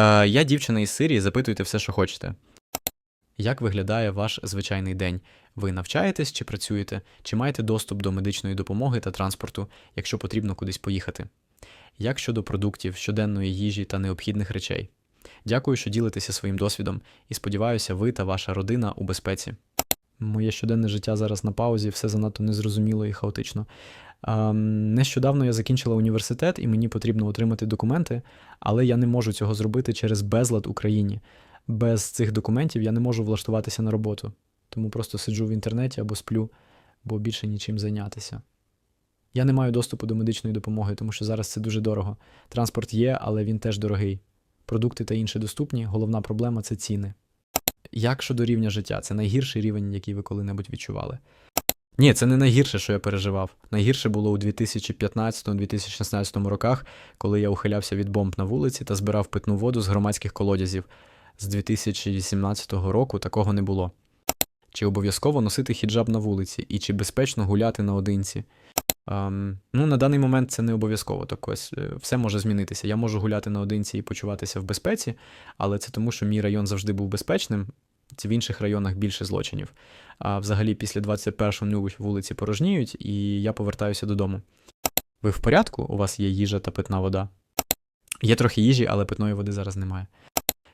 Е, я дівчина із Сирії, запитуйте все, що хочете. Як виглядає ваш звичайний день? Ви навчаєтесь чи працюєте, чи маєте доступ до медичної допомоги та транспорту, якщо потрібно кудись поїхати? Як щодо продуктів, щоденної їжі та необхідних речей? Дякую, що ділитеся своїм досвідом, і сподіваюся, ви та ваша родина у безпеці. Моє щоденне життя зараз на паузі, все занадто незрозуміло і хаотично. Нещодавно я закінчила університет і мені потрібно отримати документи, але я не можу цього зробити через безлад Україні. Без цих документів я не можу влаштуватися на роботу, тому просто сиджу в інтернеті або сплю, бо більше нічим зайнятися. Я не маю доступу до медичної допомоги, тому що зараз це дуже дорого. Транспорт є, але він теж дорогий. Продукти та інше доступні. Головна проблема це ціни. Як щодо рівня життя? Це найгірший рівень, який ви коли-небудь відчували. Ні, це не найгірше, що я переживав. Найгірше було у 2015-2016 роках, коли я ухилявся від бомб на вулиці та збирав питну воду з громадських колодязів. З 2018 року такого не було. Чи обов'язково носити хіджаб на вулиці, і чи безпечно гуляти наодинці? Ем, ну, на даний момент це не обов'язково. Так ось е, все може змінитися. Я можу гуляти наодинці і почуватися в безпеці, але це тому, що мій район завжди був безпечним. В інших районах більше злочинів. А взагалі, після 21-го вулиці порожніють, і я повертаюся додому. Ви в порядку? У вас є їжа та питна вода? Є трохи їжі, але питної води зараз немає.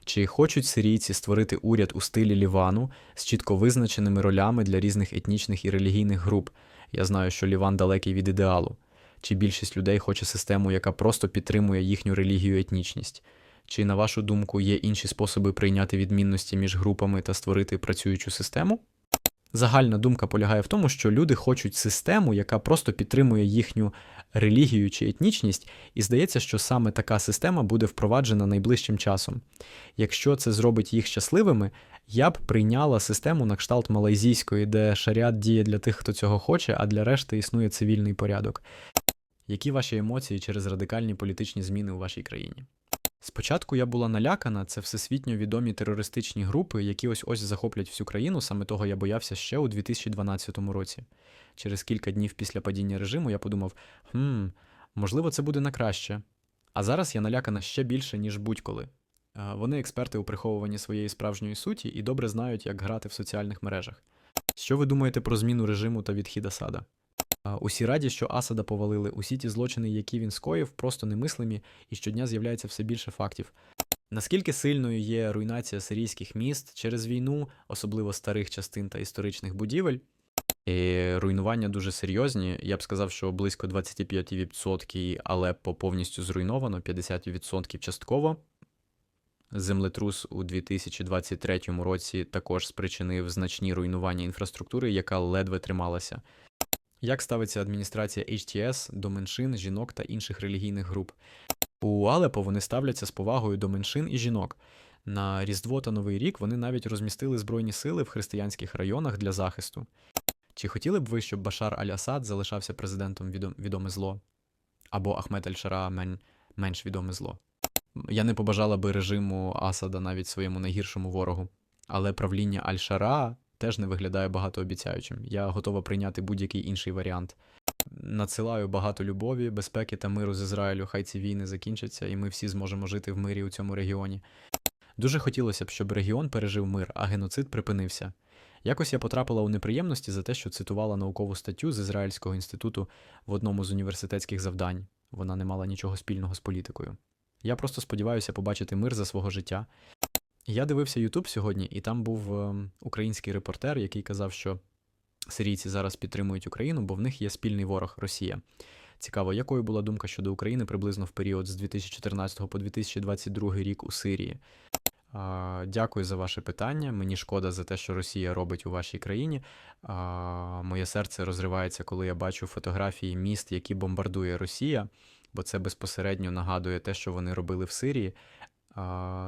Чи хочуть сирійці створити уряд у стилі Лівану з чітко визначеними ролями для різних етнічних і релігійних груп? Я знаю, що Ліван далекий від ідеалу. Чи більшість людей хоче систему, яка просто підтримує їхню релігію етнічність? Чи, на вашу думку, є інші способи прийняти відмінності між групами та створити працюючу систему? Загальна думка полягає в тому, що люди хочуть систему, яка просто підтримує їхню релігію чи етнічність, і здається, що саме така система буде впроваджена найближчим часом. Якщо це зробить їх щасливими, я б прийняла систему на кшталт малайзійської, де шаріат діє для тих, хто цього хоче, а для решти існує цивільний порядок. Які ваші емоції через радикальні політичні зміни у вашій країні? Спочатку я була налякана, це всесвітньо відомі терористичні групи, які ось ось захоплять всю країну, саме того я боявся ще у 2012 році. Через кілька днів після падіння режиму я подумав: хм, можливо, це буде на краще. А зараз я налякана ще більше, ніж будь-коли. Е, Вони експерти у приховуванні своєї справжньої суті і добре знають, як грати в соціальних мережах. Що ви думаєте про зміну режиму та відхід Асада? Усі раді, що Асада повалили, усі ті злочини, які він скоїв, просто немислимі, і щодня з'являється все більше фактів. Наскільки сильною є руйнація сирійських міст через війну, особливо старих частин та історичних будівель? І руйнування дуже серйозні. Я б сказав, що близько 25% Алеппо повністю зруйновано, 50% частково. Землетрус у 2023 році також спричинив значні руйнування інфраструктури, яка ледве трималася. Як ставиться адміністрація HTS до меншин, жінок та інших релігійних груп? У Алепо вони ставляться з повагою до меншин і жінок. На Різдво та Новий рік вони навіть розмістили збройні сили в християнських районах для захисту. Чи хотіли б ви, щоб Башар Аль-Асад залишався президентом відом- відоме зло? Або Ахмед Аль-Шара мен- менш відоме зло? Я не побажала би режиму Асада навіть своєму найгіршому ворогу. Але правління Аль-Шара теж не виглядає багатообіцяючим. Я готова прийняти будь-який інший варіант. Надсилаю багато любові, безпеки та миру з Ізраїлю. Хай ці війни закінчаться, і ми всі зможемо жити в мирі у цьому регіоні. Дуже хотілося б, щоб регіон пережив мир, а геноцид припинився. Якось я потрапила у неприємності за те, що цитувала наукову статтю з Ізраїльського інституту в одному з університетських завдань. Вона не мала нічого спільного з політикою. Я просто сподіваюся побачити мир за свого життя. Я дивився Ютуб сьогодні, і там був ем, український репортер, який казав, що сирійці зараз підтримують Україну, бо в них є спільний ворог Росія. Цікаво, якою була думка щодо України приблизно в період з 2014 по 2022 рік у Сирії. Дякую за ваше питання. Мені шкода за те, що Росія робить у вашій країні. Моє серце розривається, коли я бачу фотографії міст, які бомбардує Росія, бо це безпосередньо нагадує те, що вони робили в Сирії.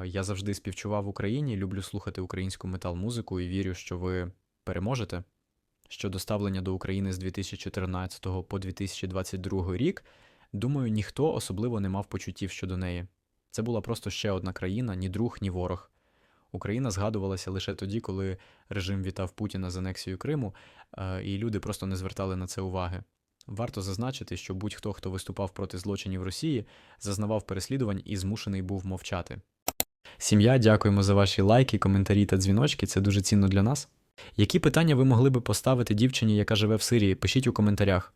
Я завжди співчував Україні, люблю слухати українську метал-музику і вірю, що ви переможете. Щодо ставлення до України з 2014 по 2022 рік, думаю, ніхто особливо не мав почуттів щодо неї. Це була просто ще одна країна, ні друг, ні ворог. Україна згадувалася лише тоді, коли режим вітав Путіна з анексією Криму, е, і люди просто не звертали на це уваги. Варто зазначити, що будь-хто, хто виступав проти злочинів Росії, зазнавав переслідувань і змушений був мовчати. Сім'я, дякуємо за ваші лайки, коментарі та дзвіночки. Це дуже цінно для нас. Які питання ви могли би поставити дівчині, яка живе в Сирії? Пишіть у коментарях.